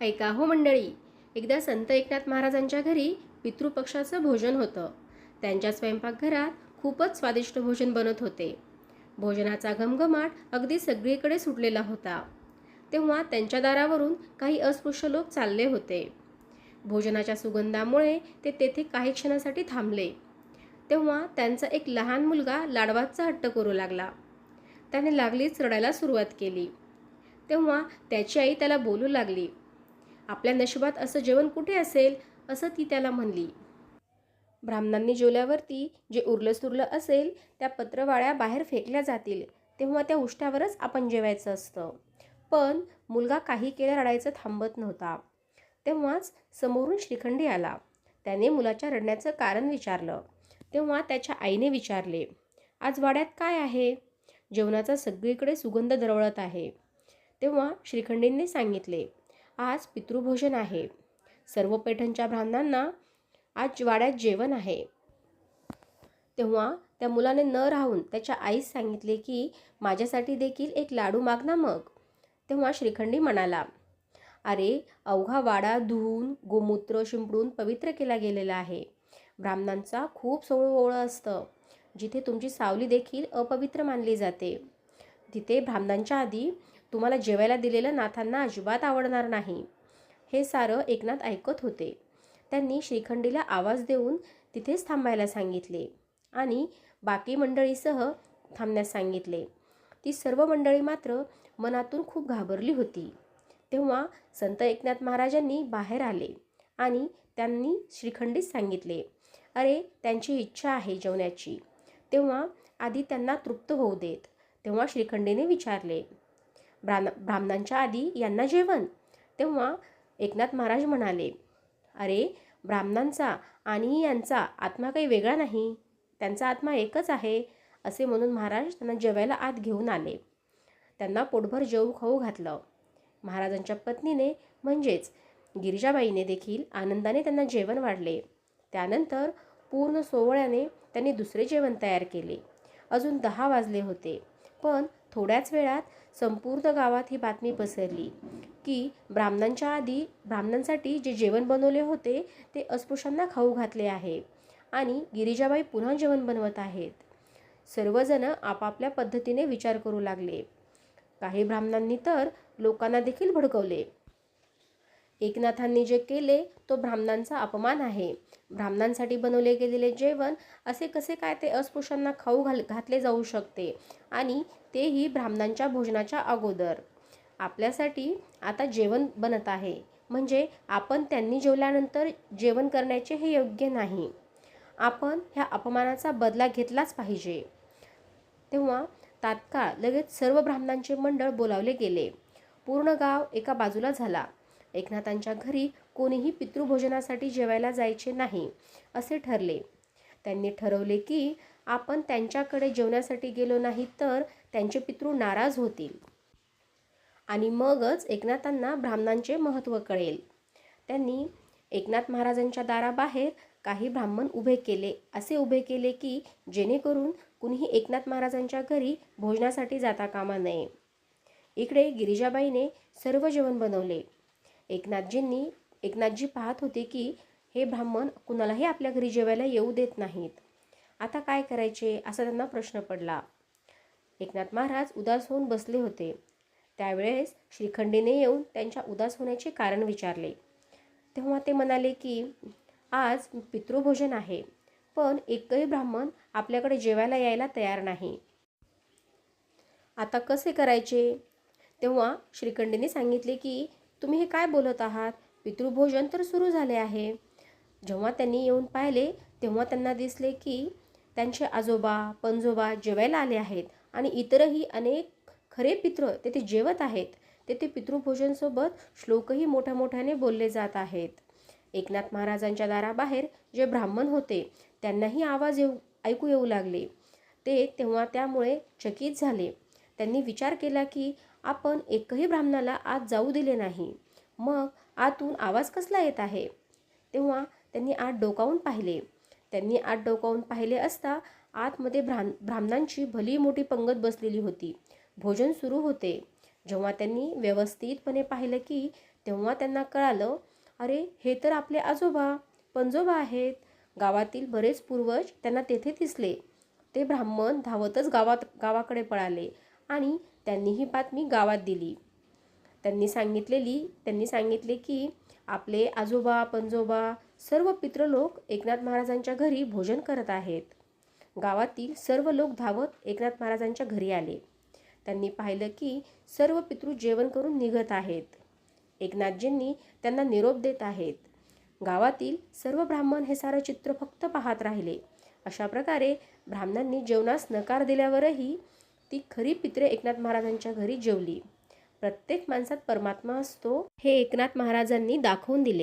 ऐका हो मंडळी. एकदा संत एकनाथ महाराजांच्या घरी पितृपक्षाचं भोजन होतं. त्यांच्या स्वयंपाकघरात खूपच स्वादिष्ट भोजन बनत होते. भोजनाचा घमघमाट अगदी सगळीकडे सुटलेला होता. तेव्हा त्यांच्या दारावरून काही अस्पृश्य लोक चालले होते. भोजनाच्या सुगंधामुळे ते तेथे काही क्षणासाठी थांबले. तेव्हा त्यांचा एक लहान मुलगा लाडवाचा हट्ट करू लागला. त्याने लागलीच रडायला सुरुवात केली. तेव्हा त्याची आई त्याला बोलू लागली. आपल्या नशिबात असं जेवण कुठे असेल? असं ती त्याला म्हणली. ब्राह्मणांनी जेवल्यावरती जे उरलं सुरलं असेल त्या पत्रवाळ्या बाहेर फेकल्या जातील तेव्हा त्या उष्ट्यावरच आपण जेवायचं असतं. पण मुलगा काही केल्या रडायचं थांबत नव्हता. तेव्हाच समोरून श्रीखंडी आला. त्याने मुलाच्या रडण्याचं कारण विचारलं. तेव्हा त्याच्या आईने विचारले आज वाड्यात काय आहे? जेवणाचा सगळीकडे सुगंध दरवळत आहे. तेव्हा श्रीखंडींनी सांगितले आज पितृभोजन आहे. सर्व पैठणच्या ब्राह्मणांना आज वाड्यात जेवण आहे. तेव्हा त्या मुलाने न राहून त्याच्या आईस सांगितले की माझ्यासाठी देखील एक लाडू माग ना मग. तेव्हा श्रीखंडी म्हणाला अरे अवघा वाडा धुवून गोमूत्र शिंपडून पवित्र केला गेलेला आहे. ब्राह्मणांचा खूप सोळं असतं. जिथे तुमची सावली देखील अपवित्र मानली जाते. तिथे ब्राह्मणांच्या आधी तुम्हाला जेवायला दिलेलं नाथांना अजिबात आवडणार नाही. हे सारं एकनाथ ऐकत होते. त्यांनी श्रीखंडीला आवाज देऊन तिथेच थांबायला सांगितले आणि बाकी मंडळीसह थांबण्यास सांगितले. ती सर्व मंडळी मात्र मनातून खूप घाबरली होती. तेव्हा संत एकनाथ महाराजांनी बाहेर आले आणि त्यांनी श्रीखंडीत सांगितले अरे त्यांची इच्छा आहे जेवण्याची. तेव्हा आधी त्यांना तृप्त होऊ देत तेव्हा श्रीखंडीने विचारले ब्राह्म ब्राह्मणांच्या आधी यांना जेवण. तेव्हा एकनाथ महाराज म्हणाले अरे ब्राह्मणांचा आणि यांचा आत्मा काही वेगळा नाही. त्यांचा आत्मा एकच आहे असे म्हणून महाराज त्यांना जेवायला आत घेऊन आले. त्यांना पोटभर जेवू खाऊ घातलं. महाराजांच्या पत्नीने म्हणजेच गिरिजाबाईने देखील आनंदाने त्यांना जेवण वाढले. त्यानंतर पूर्ण सोहळ्याने त्यांनी दुसरे जेवण तयार केले. अजून दहा वाजले होते. पण थोड्याच वेळात संपूर्ण गावात ही बातमी पसरली की ब्राह्मणांच्या आधी ब्राह्मणांसाठी जे जेवण बनवले होते ते अस्पृश्यांना खाऊ घातले आहे आणि गिरिजाबाई पुन्हा जेवण बनवत आहेत. सर्वजण आपापल्या पद्धतीने विचार करू लागले. काही ब्राह्मणांनी तर लोकांना देखील भडकवले. एकनाथांनी जे केले तो ब्राह्मणांचा अपमान आहे. ब्राह्मणांसाठी बनवले गेलेले जेवण असे कसे काय ते अस्पृश्यांना खाऊ घाल घातले जाऊ शकते आणि तेही ब्राह्मणांच्या भोजनाच्या अगोदर. आपल्यासाठी आता जेवण बनत आहे. म्हणजे आपण त्यांनी जेवल्यानंतर जेवण करण्याचे हे योग्य नाही. आपण ह्या अपमानाचा बदला घेतलाच पाहिजे. तेव्हा तात्काळ लगेच सर्व ब्राह्मणांचे मंडळ बोलावले गेले. पूर्ण गाव एका बाजूला झाला. एकनाथांच्या घरी कोणीही पितृभोजनासाठी जेवायला जायचे नाही असे ठरले. त्यांनी ठरवले की आपण त्यांच्याकडे जेवण्यासाठी गेलो नाही तर त्यांचे पितृ नाराज होतील. आणि मगच एकनाथांना ब्राह्मणांचे महत्त्व कळेल. त्यांनी एकनाथ महाराजांच्या दाराबाहेर काही ब्राह्मण उभे केले असे उभे केले की जेणेकरून कुणीही एकनाथ महाराजांच्या घरी भोजनासाठी जाता कामा नये. इकडे गिरिजाबाईने सर्व जेवण बनवले. एकनाथजींनी एकनाथजी पाहत होते की हे ब्राह्मण कुणालाही आपल्या घरी जेवायला येऊ देत नाहीत. आता काय करायचे? असा त्यांना प्रश्न पडला. एकनाथ महाराज उदास होऊन बसले होते. त्यावेळेस श्रीखंडीने येऊन त्यांच्या उदास होण्याचे कारण विचारले. तेव्हा ते म्हणाले की आज पितृभोजन आहे पण एकही ब्राह्मण आपल्याकडे जेवायला यायला तयार नाही. आता कसे करायचे? तेव्हा श्रीखंडीने सांगितले की तुम्ही हे काय बोलत आहात? पितृभोजन तर सुरू झाले आहे. जेव्हा त्यांनी येऊन पाहिले तेव्हा त्यांना दिसले की त्यांचे आजोबा पणजोबा जेवायला आले आहेत आणि इतरही अनेक खरे पित्र तेथे जेवत आहेत. तेथे पितृभोजनसोबत श्लोकही मोठ्या मोठ्याने बोलले जात आहेत. एकनाथ महाराजांच्या दाराबाहेर जे ब्राह्मण होते त्यांनाही आवाज येऊ ऐकू येऊ लागले. ते तेव्हा त्यामुळे चकित झाले. त्यांनी विचार केला की आपण एकही ब्राह्मणाला आत जाऊ दिले नाही. मग आतून आवाज कसला येत आहे? तेव्हा त्यांनी आत डोकावून पाहिले. त्यांनी आत डोकावून पाहिले असता आतमध्ये ब्राह्म ब्राह्मणांची भली मोठी पंगत बसलेली होती. भोजन सुरू होते. जेव्हा त्यांनी व्यवस्थितपणे पाहिलं की तेव्हा त्यांना कळालं अरे हे तर आपले आजोबा पंजोबा आहेत. गावातील बरेच पूर्वज त्यांना तेथे दिसले. ते ब्राह्मण धावतच गावात गावाकडे पळाले आणि त्यांनी ही बातमी गावात दिली. त्यांनी सांगितलेली त्यांनी सांगितले की आपले आजोबा पंजोबा सर्व पितृलोक एकनाथ महाराजांच्या घरी भोजन करत आहेत. गावातील सर्व लोक धावत एकनाथ महाराजांच्या घरी आले. त्यांनी पाहिलं की सर्व पितृ जेवण करून निघत आहेत. एकनाथजींनी त्यांना निरोप देत आहेत. गावातील सर्व ब्राह्मण हे सारं चित्र फक्त पाहत राहिले. अशा प्रकारे ब्राह्मणांनी जेवणास नकार दिल्यावरही ती खरी पित्रे एकनाथ महाराजांच्या घरी जेवली. प्रत्येक माणसात परमात्मा असतो हे एकनाथ महाराजांनी दाखवून दिले.